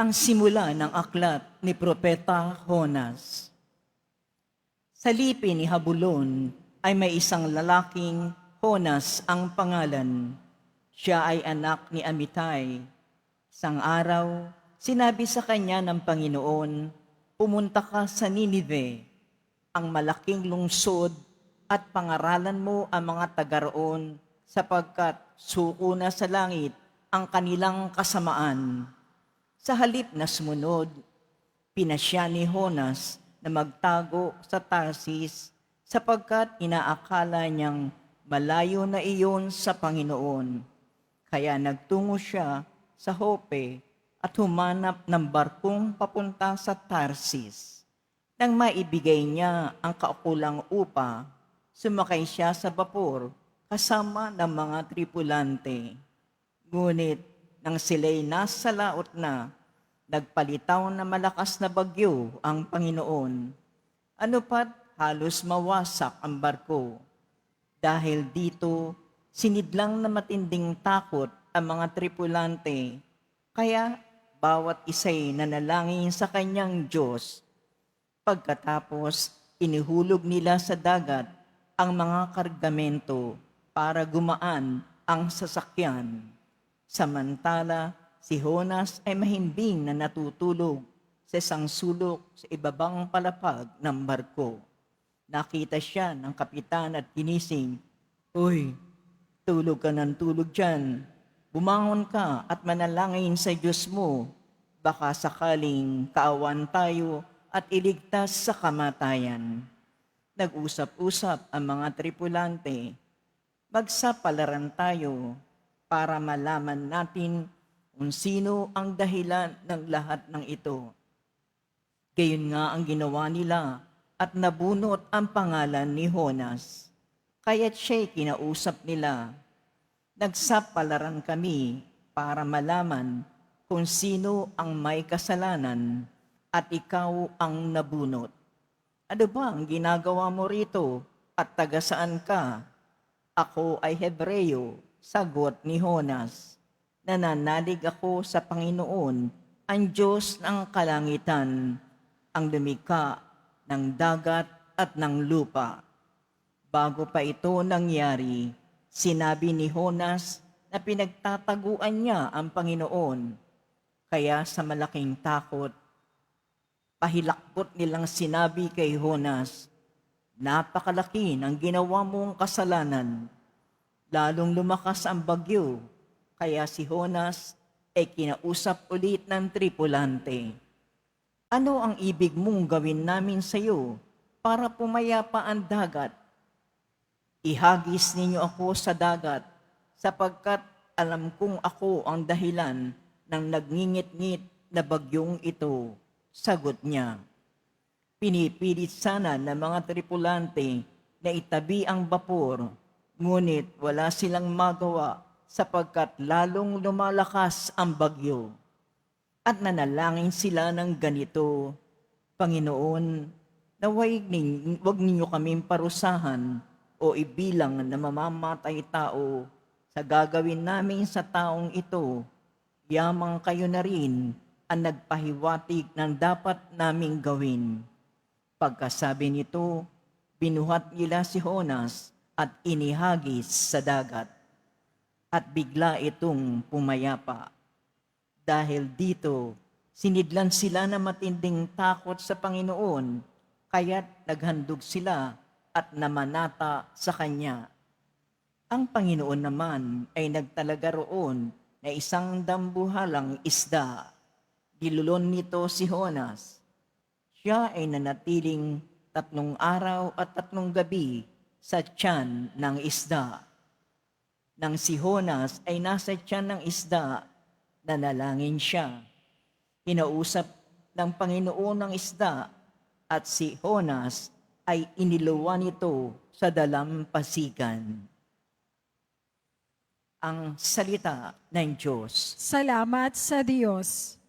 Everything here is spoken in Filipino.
ang simula ng aklat ni Propeta Honas. Sa lipi ni Habulon ay may isang lalaking Honas ang pangalan. Siya ay anak ni Amitay. Isang araw, sinabi sa kanya ng Panginoon, pumunta ka sa Ninive, ang malaking lungsod at pangaralan mo ang mga taga roon sapagkat suko na sa langit ang kanilang kasamaan. Sa halip na sumunod, pinasya ni Honas na magtago sa Tarsis sapagkat inaakala niyang malayo na iyon sa Panginoon. Kaya nagtungo siya sa Hope at humanap ng barkong papunta sa Tarsis. Nang maibigay niya ang kaukulang upa, sumakay siya sa bapor kasama ng mga tripulante. Ngunit nang sila'y nasa laot na, nagpalitaw na malakas na bagyo ang Panginoon. Ano pat halos mawasak ang barko. Dahil dito, sinidlang na matinding takot ang mga tripulante. Kaya bawat isa'y nanalangin sa kanyang Diyos. Pagkatapos, inihulog nila sa dagat ang mga kargamento para gumaan ang sasakyan. Samantala, si Honas ay mahimbing na natutulog sa isang sulok sa ibabang palapag ng barko. Nakita siya ng kapitan at ginising, Uy, tulog ka ng tulog dyan. Bumangon ka at manalangin sa Diyos mo. Baka sakaling kaawan tayo at iligtas sa kamatayan. Nag-usap-usap ang mga tripulante. Magsapalaran tayo para malaman natin kung sino ang dahilan ng lahat ng ito. Gayon nga ang ginawa nila at nabunot ang pangalan ni Honas. Kaya't siya'y kinausap nila. Nagsapalaran kami para malaman kung sino ang may kasalanan at ikaw ang nabunot. Ano ba ang ginagawa mo rito at taga saan ka? Ako ay Hebreyo, sagot ni Honas. Nananalig ako sa Panginoon, ang Diyos ng kalangitan, ang lumikha ng dagat at ng lupa. Bago pa ito nangyari, sinabi ni Honas na pinagtataguan niya ang Panginoon. Kaya sa malaking takot, pahilakbot nilang sinabi kay Honas, Napakalaki ng ginawa mong kasalanan. Lalong lumakas ang bagyo, kaya si Honas ay kinausap ulit ng tripulante. Ano ang ibig mong gawin namin sa iyo para pumayapa ang dagat? Ihagis ninyo ako sa dagat sapagkat alam kong ako ang dahilan ng nagngingit-ngit na bagyong ito. Sagot niya. Pinipilit sana ng mga tripulante na itabi ang bapor, ngunit wala silang magawa sapagkat lalong lumalakas ang bagyo. At nanalangin sila ng ganito, Panginoon, naway nin, wag ninyo kaming parusahan o ibilang na mamamatay tao sa gagawin namin sa taong ito. Yamang kayo na rin ang nagpahiwatig ng dapat naming gawin. Pagkasabi nito, binuhat nila si Honas at inihagis sa dagat. At bigla itong pumayapa. Dahil dito, sinidlan sila na matinding takot sa Panginoon, kaya't naghandog sila at namanata sa Kanya. Ang Panginoon naman ay nagtalaga roon na isang dambuhalang isda. Dilulon nito si Honas siya ay nanatiling tatlong araw at tatlong gabi sa tiyan ng isda. Nang si Honas ay nasa tiyan ng isda, nanalangin siya. Kinausap ng Panginoon ng isda at si Honas ay iniluwan nito sa dalampasigan. Ang salita ng Diyos. Salamat sa Diyos.